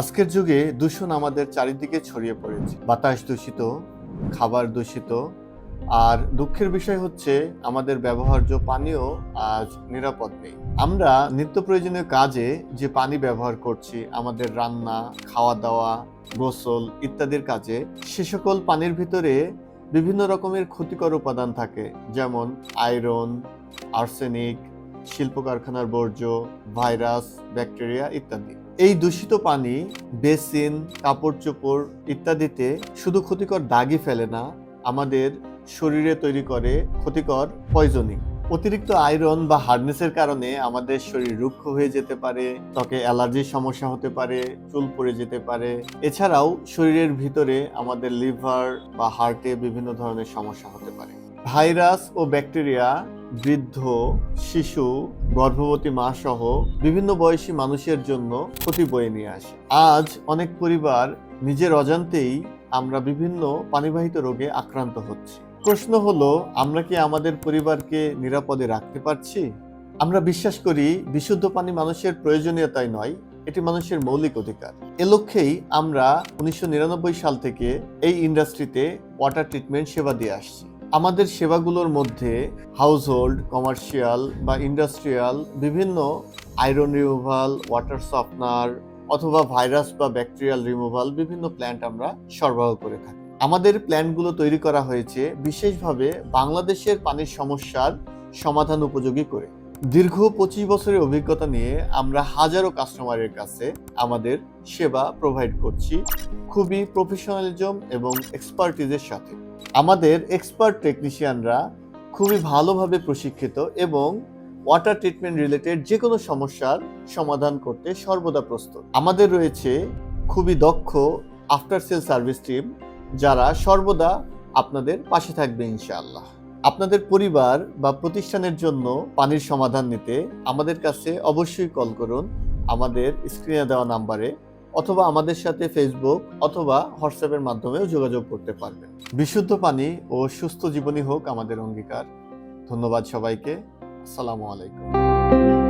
আজকের যুগে দূষণ আমাদের চারিদিকে ছড়িয়ে পড়েছে। বাতাস দূষিত, খাবার দূষিত, আর দুঃখের বিষয় হচ্ছে আমাদের ব্যবহার্য পানীয় আজ নিরাপদ নেই। আমরা নিত্য প্রয়োজনীয় কাজে যে পানি ব্যবহার করছি, আমাদের রান্না খাওয়া দাওয়া গোসল ইত্যাদির কাজে, সে সকল পানির ভিতরে বিভিন্ন রকমের ক্ষতিকর উপাদান থাকে, যেমন আয়রন, আর্সেনিক শিল্প কারখানার বর্জ্য, ভাইরাস, ব্যাকটেরিয়া ইত্যাদি। এই দূষিত পানি, বেসিন কাপড় চোপড় ইত্যাদিতে শুধু ক্ষতিকর দাগই ফেলে না, আমাদের শরীরে তৈরি করে ক্ষতিকর পয়জনিং অতিরিক্ত আয়রন বা হার্ডনেসের কারণে আমাদের শরীর রুক্ষ হয়ে যেতে পারে, ত্বকে অ্যালার্জির সমস্যা হতে পারে, চুল পড়ে যেতে পারে। এছাড়াও শরীরের ভিতরে আমাদের লিভার বা হার্টে বিভিন্ন ধরনের সমস্যা হতে পারে। ভাইরাস ও ব্যাকটেরিয়া বৃদ্ধ, শিশু, গর্ভবতী মা সহ বিভিন্ন বয়সী মানুষের জন্য ক্ষতি বয়ে নিয়ে আসে। আজ অনেক পরিবার নিজের অজান্তেই আমরা বিভিন্ন পানিবাহিত রোগে আক্রান্ত হচ্ছি। প্রশ্ন হলো, আমরা কি আমাদের পরিবারকে নিরাপদে রাখতে পারছি? আমরা বিশ্বাস করি, বিশুদ্ধ পানি মানুষের প্রয়োজনীয়তাই নয়, এটি মানুষের মৌলিক অধিকার। এ লক্ষ্যেই আমরা উনিশশো নিরানব্বই সাল থেকে এই ইন্ডাস্ট্রিতে ওয়াটার ট্রিটমেন্ট সেবা দিয়ে আসছি। আমাদের সেবাগুলোর মধ্যে হাউসহোল্ড কমার্শিয়াল বা ইন্ডাস্ট্রিয়াল বিভিন্ন আয়রন রিমুভাল ওয়াটার সফটনার অথবা ভাইরাস বা ব্যাকটেরিয়াল রিমুভাল বিভিন্ন প্ল্যান্ট আমরা সরবরাহ করে থাকি। আমাদের প্ল্যান্টগুলো তৈরি করা হয়েছে বিশেষভাবে বাংলাদেশের পানির সমস্যার সমাধান উপযোগী করে। দীর্ঘ পঁচিশ বছরের অভিজ্ঞতা নিয়ে আমরা হাজারো কাস্টমারের কাছে আমাদের সেবা প্রোভাইড করছি খুবই প্রফেশনালিজম এবং এক্সপার্টিজের সাথে। আমাদের এক্সপার্ট টেকনিশিয়ানরা খুবই ভালোভাবে প্রশিক্ষিত এবং ওয়াটার ট্রিটমেন্ট রিলেটেড যে কোনো সমস্যার সমাধান করতে সর্বদা প্রস্তুত। আমাদের রয়েছে খুবই দক্ষ আফটার সেল সার্ভিস টিম যারা সর্বদা আপনাদের পাশে থাকবে ইনশাআল্লাহ। আপনাদের পরিবার বা প্রতিষ্ঠানের জন্য পানির সমাধান নিতে আমাদের কাছে অবশ্যই কল করুন আমাদের স্ক্রিনে দেওয়া নাম্বারে অথবা আমাদের সাথে ফেসবুক অথবা হোয়াটসঅ্যাপের মাধ্যমেও যোগাযোগ করতে পারবেন। বিশুদ্ধ পানি ও সুস্থ জীবনী হোক আমাদের অঙ্গীকার। ধন্যবাদ সবাইকে। আসসালামু আলাইকুম।